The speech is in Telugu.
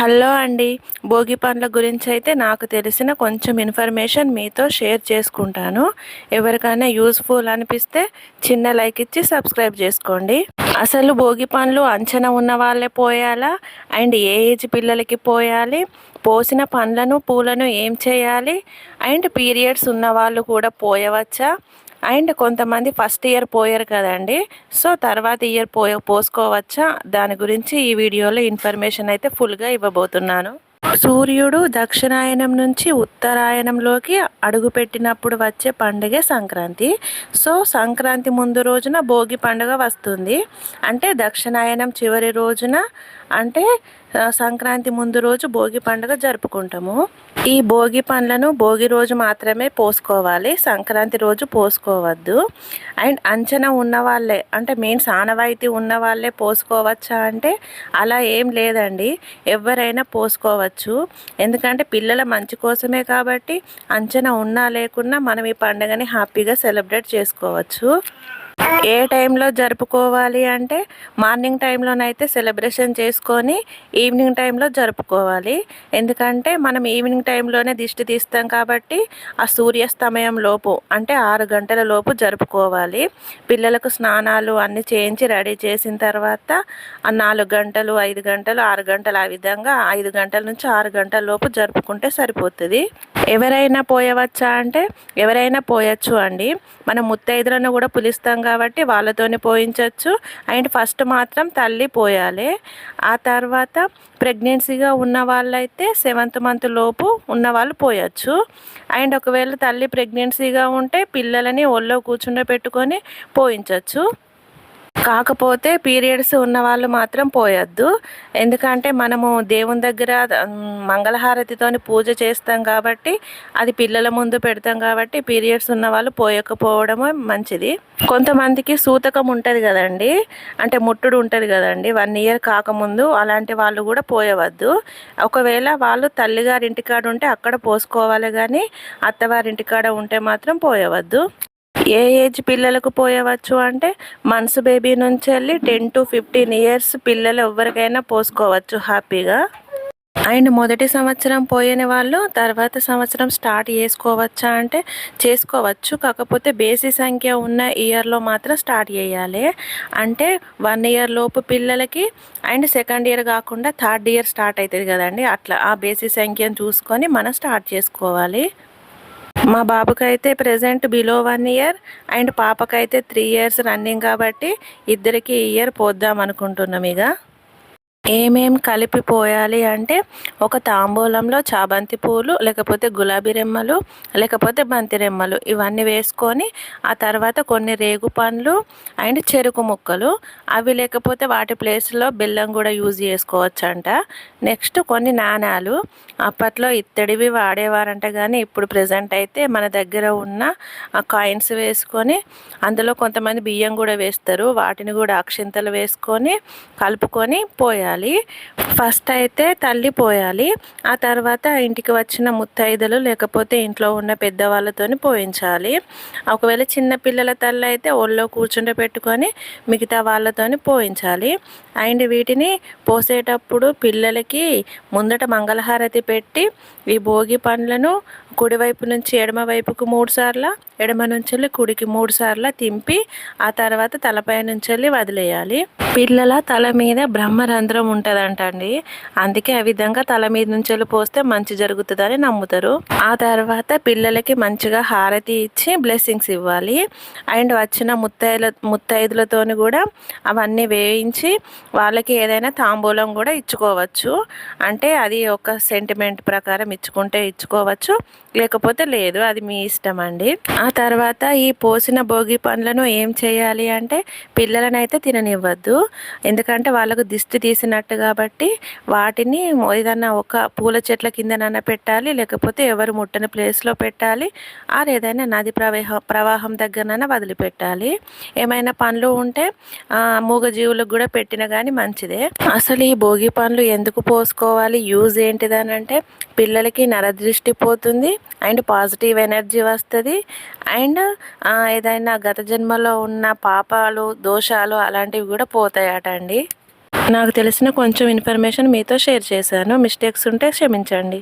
హలో అండి. భోగి పండ్ల గురించి అయితే నాకు తెలిసిన కొంచెం ఇన్ఫర్మేషన్ మీతో షేర్ చేసుకుంటాను. ఎవరికైనా యూస్ఫుల్ అనిపిస్తే చిన్న లైక్ ఇచ్చి సబ్స్క్రైబ్ చేసుకోండి. అసలు భోగి పండ్లు అంచనా ఉన్న వాళ్ళే పోయాలా? అండ్ ఏ ఏజ్ పిల్లలకి పోయాలి? పోసిన పండ్లను పూలను ఏం చేయాలి? అండ్ పీరియడ్స్ ఉన్న వాళ్ళు కూడా పోయవచ్చా? అండ్ కొంతమంది ఫస్ట్ ఇయర్ పోయారు కదండి. సో తర్వాత ఇయర్ పోయ పోసుకోవచ్చా? దాని గురించి ఈ వీడియోలో ఇన్ఫర్మేషన్ అయితే ఫుల్గా ఇవ్వబోతున్నాను. సూర్యుడు దక్షిణాయనం నుంచి ఉత్తరాయణంలోకి అడుగుపెట్టినప్పుడు వచ్చే పండుగే సంక్రాంతి. సో సంక్రాంతి ముందు రోజున భోగి పండుగ వస్తుంది. అంటే దక్షిణాయనం చివరి రోజున అంటే సంక్రాంతి ముందు రోజు భోగి పండుగ జరుపుకుంటాము. ఈ భోగి పండ్లను భోగి రోజు మాత్రమే పోసుకోవాలి. సంక్రాంతి రోజు పోసుకోవద్దు. అండ్ అంచనా ఉన్న వాళ్ళే అంటే మెయిన్ ఆనవాయితీ ఉన్న వాళ్ళే పోసుకోవచ్చా అంటే అలా ఏం లేదండి. ఎవరైనా పోసుకోవచ్చు. ఎందుకంటే పిల్లల మంచి కోసమే కాబట్టి అంచనా ఉన్నా లేకున్నా మనం ఈ పండుగని హ్యాపీగా సెలబ్రేట్ చేసుకోవచ్చు. ఏ టైంలో జరుపుకోవాలి అంటే మార్నింగ్ టైంలోనైతే సెలబ్రేషన్ చేసుకొని ఈవినింగ్ టైంలో జరుపుకోవాలి. ఎందుకంటే మనం ఈవినింగ్ టైంలోనే దిష్టి తీస్తాం కాబట్టి ఆ సూర్యాస్తమయం లోపు అంటే ఆరు గంటల లోపు జరుపుకోవాలి. పిల్లలకు స్నానాలు అన్నీ చేయించి రెడీ చేసిన తర్వాత ఆ నాలుగు గంటలు ఐదు గంటలు ఆరు గంటలు ఆ విధంగా ఐదు గంటల నుంచి ఆరు గంటల లోపు జరుపుకుంటే సరిపోతుంది. ఎవరైనా పోయవచ్చా అంటే ఎవరైనా పోయచ్చు అండి. మనం ముత్తైదులను కూడా పిలుస్తాం కాబట్టి వాళ్ళతోనే పోయించవచ్చు అండ్ ఫస్ట్ మాత్రం తల్లి పోయాలి. ఆ తర్వాత ప్రెగ్నెన్సీగా ఉన్న వాళ్ళైతే సెవెంత్ మంత్ లోపు ఉన్న వాళ్ళు పోయచ్చు. అండ్ ఒకవేళ తల్లి ప్రెగ్నెన్సీగా ఉంటే పిల్లలని ఒళ్ళో కూర్చుండబెట్టుకొని పోయించవచ్చు కాకపోతే పీరియడ్స్ ఉన్న వాళ్ళు మాత్రం పోయొద్దు. ఎందుకంటే మనము దేవుని దగ్గర మంగళహారతితోని పూజ చేస్తాం కాబట్టి అది పిల్లల ముందు పెడతాం కాబట్టి పీరియడ్స్ ఉన్న వాళ్ళు పోయకపోవడమే మంచిది. కొంతమందికి సూతకం ఉంటుంది కదండి. అంటే ముట్టుడు ఉంటుంది కదండి. వన్ ఇయర్ కాకముందు అలాంటి వాళ్ళు కూడా పోయవద్దు. ఒకవేళ వాళ్ళు తల్లిగారింటికాడ ఉంటే అక్కడ పోసుకోవాలి కానీ అత్తవారింటికాడ ఉంటే మాత్రం పోయవద్దు. ఏ ఏజ్ పిల్లలకు పోయవచ్చు అంటే మంత్స్ బేబీ నుంచి వెళ్ళి టెన్ టు ఫిఫ్టీన్ ఇయర్స్ పిల్లలు ఎవరికైనా పోసుకోవచ్చు హ్యాపీగా. అండ్ మొదటి సంవత్సరం పోయిన వాళ్ళు తర్వాత సంవత్సరం స్టార్ట్ చేసుకోవచ్చా అంటే చేసుకోవచ్చు. కాకపోతే బేసి సంఖ్య ఉన్న ఇయర్లో మాత్రం స్టార్ట్ చేయాలి. అంటే వన్ ఇయర్ లోపు పిల్లలకి అండ్ సెకండ్ ఇయర్ కాకుండా థర్డ్ ఇయర్ స్టార్ట్ అవుతుంది కదండి. అట్లా ఆ బేసి సంఖ్యను చూసుకొని మనం స్టార్ట్ చేసుకోవాలి. మా బాబుకైతే present below one year and పాపకైతే three years running కాబట్టి ఇద్దరికి ఇయర్ పోద్దాం అనుకుంటున్నాం ఇక. ఏమేం కలిపి పోయాలి అంటే ఒక తాంబూలంలో చాబంతి పూలు లేకపోతే గులాబీ రెమ్మలు లేకపోతే బంతి రెమ్మలు ఇవన్నీ వేసుకొని ఆ తర్వాత కొన్ని రేగు పండ్లు అండ్ చెరుకు ముక్కలు. అవి లేకపోతే వాటి ప్లేస్లో బెల్లం కూడా యూజ్ చేసుకోవచ్చు అంట నెక్స్ట్ కొన్ని నాణాలు. అప్పట్లో ఇత్తడివి వాడేవారంట కానీ ఇప్పుడు ప్రజెంట్ అయితే మన దగ్గర ఉన్న ఆ కాయిన్స్ వేసుకొని అందులో కొంతమంది బియ్యం కూడా వేస్తారు. వాటిని కూడా అక్షింతలు వేసుకొని కలుపుకొని పోయారు పోయాలి ఫస్ట్ అయితే తల్లి పోయాలి. ఆ తర్వాత ఇంటికి వచ్చిన ముత్తైదులు లేకపోతే ఇంట్లో ఉన్న పెద్దవాళ్ళతో పోయించాలి. ఒకవేళ చిన్న పిల్లల తల్లి అయితే ఒళ్ళో కూర్చుంటే పెట్టుకొని మిగతా వాళ్ళతోని పోయించాలి. అండ్ వీటిని పోసేటప్పుడు పిల్లలకి ముందట మంగళహారతి పెట్టి ఈ భోగి పండ్లను కుడివైపు నుంచి ఎడమ వైపుకు మూడు సార్ల ఎడమ నుంచి వెళ్ళి కుడికి మూడు సార్ల తింపి ఆ తర్వాత తలపై నుంచి వెళ్ళి వదిలేయాలి. పిల్లల తల మీద బ్రహ్మరంధ్రం ఉంటుందంటండి. అందుకే ఆ విధంగా తల మీద నుంచి వెళ్ళి పోస్తే మంచి జరుగుతుందని నమ్ముతారు. ఆ తర్వాత పిల్లలకి మంచిగా హారతి ఇచ్చి బ్లెస్సింగ్స్ ఇవ్వాలి. అండ్ వచ్చిన ముత్తైదుల ముత్తైదులతోని కూడా అవన్నీ వేయించి వాళ్ళకి ఏదైనా తాంబూలం కూడా ఇచ్చుకోవచ్చు. అంటే అది ఒక సెంటిమెంట్ ప్రకారం ఇచ్చుకుంటే ఇచ్చుకోవచ్చు. లేకపోతే లేదు అది మీ ఇష్టం అండి. ఆ తర్వాత ఈ పోసిన భోగి పండ్లను ఏం చేయాలి అంటే పిల్లలనైతే తిననివ్వద్దు. ఎందుకంటే వాళ్ళకు దిష్టి తీసినట్టు కాబట్టి వాటిని ఏదన్నా ఒక పూల చెట్ల కిందనన్నా పెట్టాలి లేకపోతే ఎవరు ముట్టని ప్లేస్లో పెట్టాలి ఆర్ ఏదైనా నది ప్రవాహ ప్రవాహం దగ్గరనైనా వదిలిపెట్టాలి. ఏమైనా పండ్లు ఉంటే మూగజీవులకు కూడా పెట్టిన కానీ మంచిదే. అసలు ఈ భోగి పండ్లు ఎందుకు పోసుకోవాలి? యూజ్ ఏంటిదని అంటే పిల్లలకి నరదృష్టి పోతుంది అండ్ పాజిటివ్ ఎనర్జీ వస్తుంది. అండ్ ఏదైనా గత జన్మలో ఉన్న పాపాలు దోషాలు అలాంటివి కూడా పోతాయట అండి నాకు తెలిసిన కొంచెం ఇన్ఫర్మేషన్ మీతో షేర్ చేశాను. మిస్టేక్స్ ఉంటే క్షమించండి.